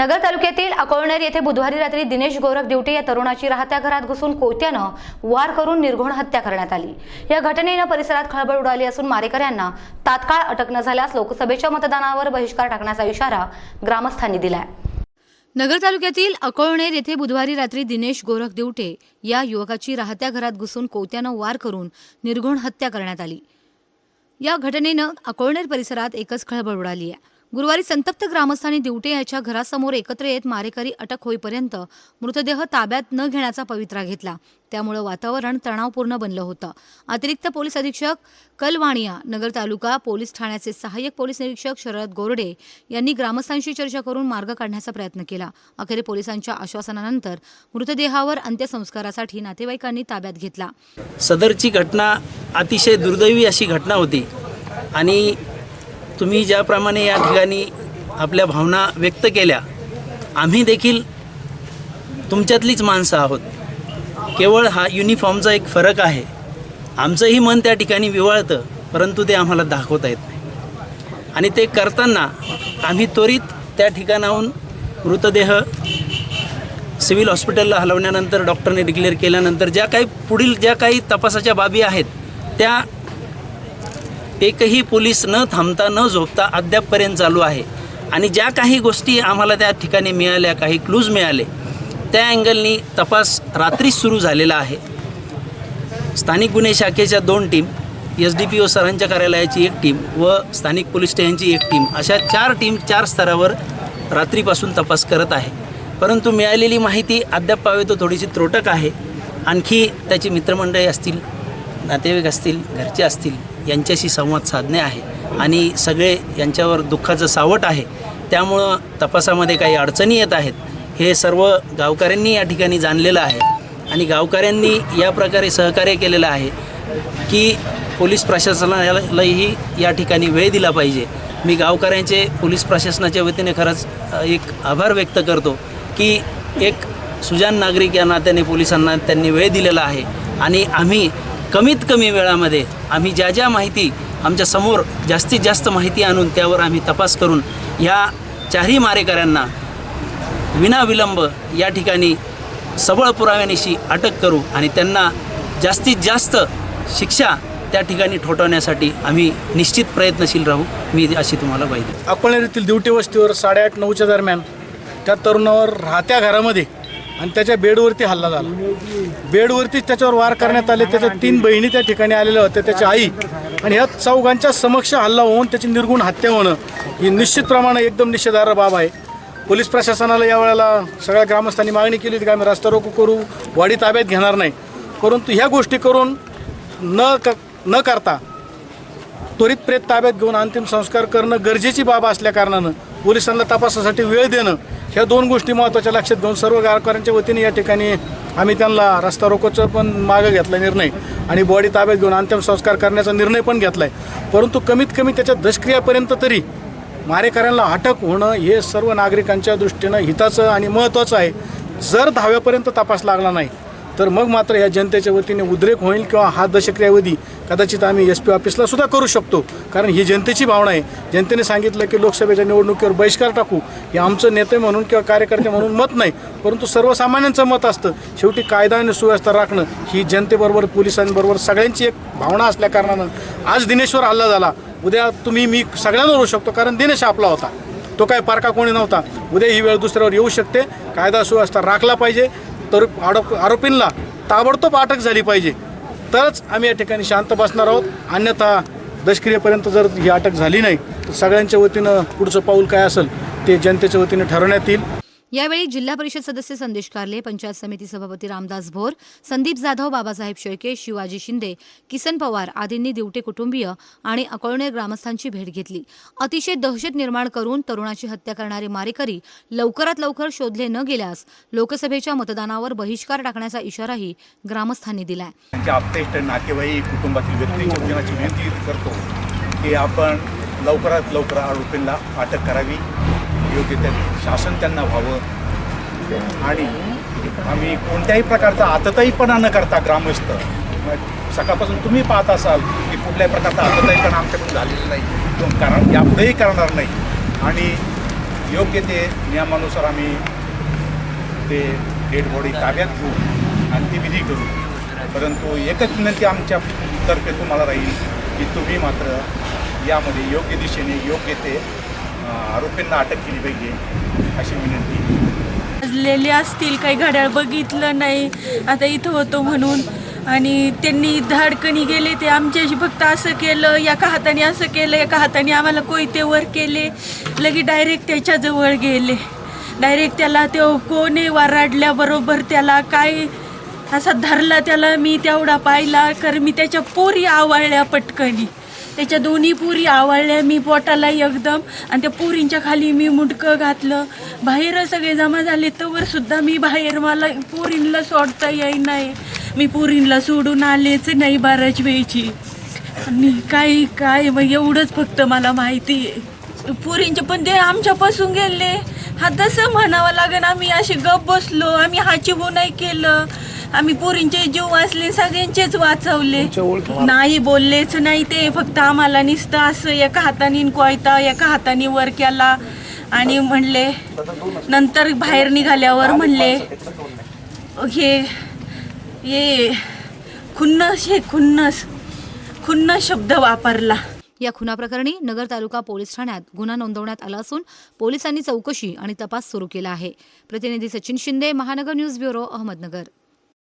नगर तालुक्यातील अकोळनेर येथे बुधवारी रात्री दिनेश गोरख दिवटे या तरुणाची राहत्या घरात घुसून कोयत्यानं वार करून निर्घुण हत्या करण्यात आली. या घटनेनं परिसरात खळबळ उडाली असून मारेकऱ्यांना तात्काळ अटक न झाल्यास लोकसभेच्या मतदानावर बहिष्कार टाकण्याचा इशारा ग्रामस्थांनी दिलाय. नगर तालुक्यातील अकोळनेर येथे बुधवारी रात्री दिनेश गोरख दिवटे या युवकाची राहत्या घरात घुसून कोयत्यानं वार करून निर्घुण हत्या करण्यात आली. या घटनेनं अकोळनेर परिसरात एकच खळबळ उडाली आहे. गुरुवारी संतप्त ग्रामस्थांनी दिवटे याच्या घरासमोर एकत्र येत मारेकरी अटक होईपर्यंत मृतदेह ताब्यात न घेण्याचा पवित्रा घेतला. त्यामुळे वातावरण तणावपूर्ण बनलं होतं. अतिरिक्त पोलीस अधीक्षक कलवाणिया नगर तालुका पोलीस ठाण्याचे सहाय्यक पोलीस निरीक्षक शरद गोरडे यांनी ग्रामस्थांशी चर्चा करून मार्ग काढण्याचा प्रयत्न केला. अखेर पोलिसांच्या आश्वासनानंतर मृतदेहावर अंत्यसंस्कारासाठी नातेवाईकांनी ताब्यात घेतला. सदरची घटना अतिशय दुर्दैवी अशी घटना होती आणि तुम्ही ज्याप्रमाणे या ठिकाणी आपल्या भावना व्यक्त केल्या आम्ही देखील तुमच्यातलीच माणसं आहोत. केवळ हा युनिफॉर्मचा एक फरक आहे. आमचंही मन त्या ठिकाणी विवळतं परंतु ते आम्हाला दाखवता येत नाही. आणि ते करताना आम्ही त्वरित त्या ठिकाणाहून मृतदेह सिव्हिल हॉस्पिटलला हलवण्यानंतर डॉक्टरने डिक्लेअर केल्यानंतर ज्या काही पुढील ज्या काही तपासाच्या बाबी आहेत त्या एकही पोलीस न थांबता न झोपता अद्यापपर्यंत चालू आहे. आणि ज्या काही गोष्टी आम्हाला त्या ठिकाणी मिळाल्या काही क्लूज मिळाले त्या अँगलनी तपास रात्रीच सुरू झालेला आहे. स्थानिक गुन्हे शाखेच्या दोन team S D P O सरांच्या कार्यालयाची एक टीम व स्थानिक पोलीस स्टेशनची एक टीम अशा चार टीम चार स्तरावर रात्रीपासून तपास करत आहे. परंतु मिळालेली माहिती अद्याप पावे तो थोडीशी त्रोटक आहे. आणखी त्याची मित्रमंडळी असतील नातेवाईक असतील घरचे असतील यांच्याशी संवाद साधणे आहे आणि सगळे यांच्यावर दुःखाचं सावट आहे. त्यामुळं तपासामध्ये काही अडचणी येत आहेत हे सर्व गावकऱ्यांनी या ठिकाणी जाणलेलं आहे आणि गावकऱ्यांनी या प्रकारे सहकार्य केलेलं आहे की पोलीस प्रशासनालाही या ठिकाणी वेळ दिला पाहिजे. मी गावकऱ्यांचे पोलीस प्रशासनाच्या वतीने खरंच एक आभार व्यक्त करतो की एक सुजान नागरिक या नात्याने पोलिसांना त्यांनी वेळ दिलेला आहे आणि आम्ही कमीत कमी वेळामध्ये आम्ही ज्या ज्या माहिती आमच्यासमोर जास्तीत जास्त माहिती आणून त्यावर आम्ही तपास करून ह्या चारही मारेकऱ्यांना विनाविलंब या ठिकाणी सबळ पुराव्यानिशी अटक करू आणि त्यांना जास्तीत जास्त शिक्षा त्या ठिकाणी ठोठवण्यासाठी आम्ही निश्चित प्रयत्नशील राहू. मी अशी तुम्हाला पाहिजे अकोला येथील दिवटी वस्तीवर साडेआठ नऊच्या दरम्यान त्या तरुणावर राहत्या घरामध्ये आणि त्याच्या बेडवरती हल्ला झाला. बेडवरतीच त्याच्यावर वार करण्यात आले. त्याच्या तीन बहिणी त्या ठिकाणी आलेल्या होत्या. त्याची आई आणि ह्या चौघांच्या समक्ष हल्ला होऊन त्याची निर्गुण हत्या होणं ही निश्चितप्रमाणे एकदम निषेधार्ह बाब आहे. पोलीस प्रशासनाला या वेळेला सगळ्या ग्रामस्थांनी मागणी केली होती की आम्ही रस्ता रोको करू वाडी ताब्यात घेणार नाही. परंतु ह्या गोष्टी करून न क न करता त्वरित प्रेत ताब्यात घेऊन अंतिम संस्कार करणं गरजेची बाब असल्याकारणानं पोलिसांना तपासासाठी वेळ देणं ह्या दोन गोष्टी महत्त्वाच्या लक्षात घेऊन सर्व गावकऱ्यांच्या वतीने या ठिकाणी आम्ही त्यांना रस्ता रोकोचं पण मागं घेतला निर्णय आणि बॉडी ताब्यात घेऊन अंतिम संस्कार करण्याचा निर्णय पण घेतला आहे परंतु कमीत कमी त्याच्या दशक्रियापर्यंत तरी मारेकऱ्यांना अटक होणं हे सर्व नागरिकांच्या दृष्टीनं हिताचं आणि महत्त्वाचं आहे. जर दहाव्यापर्यंत तपास लागला नाही तर मग मात्र या जनतेच्या वतीने उद्रेक होईल किंवा हा दशक्रियावधी कदाचित आम्ही एस पी ऑफिसला सुद्धा करू शकतो. कारण ही जनतेची भावना आहे. जनतेने सांगितलं की लोकसभेच्या निवडणुकीवर बहिष्कार टाकू हे आमचं नेते म्हणून किंवा कार्यकर्ते म्हणून मत नाही. परंतु सर्वसामान्यांचं मत असतं. शेवटी कायदा आणि सुव्यवस्था राखणं ही जनतेबरोबर पोलिसांबरोबर सगळ्यांची एक भावना असल्याकारणानं आज दिनेशवर हल्ला झाला. उद्या तुम्ही मी सगळ्यांवर होऊ शकतो कारण दिनेश आपला होता. तो काय पारका कोणी नव्हता. उद्या ही वेळ दुसऱ्यावर येऊ शकते. कायदा सुव्यवस्था राखला पाहिजे. तर आरोप आरोपींना ताबडतोब अटक झाली पाहिजे. तरच आम्ही या ठिकाणी शांत बसणार आहोत. अन्यथा दशक्रियेपर्यंत जर ही अटक झाली नाही तर सगळ्यांच्या वतीनं पुढचं पाऊल काय असेल ते जनतेच्या वतीनं ठरवण्यात येईल. यावेळी जिल्हा परिषद सदस्य संदेश कारले पंचायत समिती सभापती रामदास भोर संदीप जाधव बाबासाहेब शेळके शिवाजी शिंदे किसन पवार आदींनी दिवटे कुटुंबीय आणि अकोळणे ग्रामस्थांची भेट घेतली. अतिशय दहशत निर्माण करून तरुणाची हत्या करणारे मारेकरी लवकरात लवकर शोधले न गेल्यास लोकसभेच्या मतदानावर बहिष्कार टाकण्याचा इशाराही ग्रामस्थांनी दिलाय. नातेवाईक कुटुंबातील व्यक्ती विनंती करतो की आपण लवकरात लवकर आरोपींना अटक करावी. योग्य त्या शासन त्यांना व्हावं. आणि आम्ही कोणत्याही प्रकारचा आतताईपणा न करता ग्रामस्थ सकाळपासून तुम्ही पाहत असाल की कुठल्याही प्रकारचा आतताईपणा आमच्याकडून झालेला नाही. तो कारण यापुढेही करणार नाही. आणि योग्य ते नियमानुसार आम्ही ते डेड बॉडी ताब्यात घेऊ आणि ती विधी करू. परंतु एकच विनंती आमच्या तर्फे तुम्हाला राहील की तुम्ही मात्र यामध्ये योग्य दिशेने योग्य ते आरोपींना अटक केली पाहिजे अशी विनंती. वाजलेले असतील काही घड्याळ बघितलं नाही. आता इथं होतो म्हणून. आणि त्यांनी धाडकणी गेले ते आमच्याशी फक्त असं केलं एका हाताने असं केलं एका हाताने आम्हाला कोयतेवर केले. लगे डायरेक्ट त्याच्याजवळ गेले. डायरेक्ट त्याला तो कोणे वाराडल्याबरोबर त्याला काय असा धरला त्याला मी तेवढा पाहिला कारण मी त्याच्या पोरी आवळल्या पटकनी. त्याच्या दोन्ही पुरी आवळल्या मी पोटाला एकदम. आणि त्या पुरींच्या खाली मी मुटकं घातलं. बाहेर सगळे जमा झाले तर सुद्धा मी बाहेर मला पुरींला सोडता येई नाही. मी पुरींला सोडून आलेच नाही बाराच वेळची. आणि काय काय मग एवढंच फक्त मला माहिती. आहे पुरींचे पण ते आमच्यापासून गेले. हा तसं म्हणावं लागेल आम्ही असे गप बसलो आम्ही हाचिबू नाही केलं. आम्ही पुरींचे जीव वाचले सगळ्यांचेच वाचवले. नाही बोललेच नाही ते फक्त आम्हाला नुसतं असं एका हाताने कोयता एका हाताने वर केला. आणि म्हणले नंतर बाहेर निघाल्यावर म्हणले हे हे खुन्नस हे खुन्नस खुन्नस शब्द वापरला. या खुनाप्रकरणी नगर तालुका पोलीस ठाण्यात गुन्हा नोंदवण्यात आला असून पोलिसांनी चौकशी आणि तपास सुरू केला आहे. प्रतिनिधी सचिन शिंदे महानगर न्यूज ब्युरो अहमदनगर.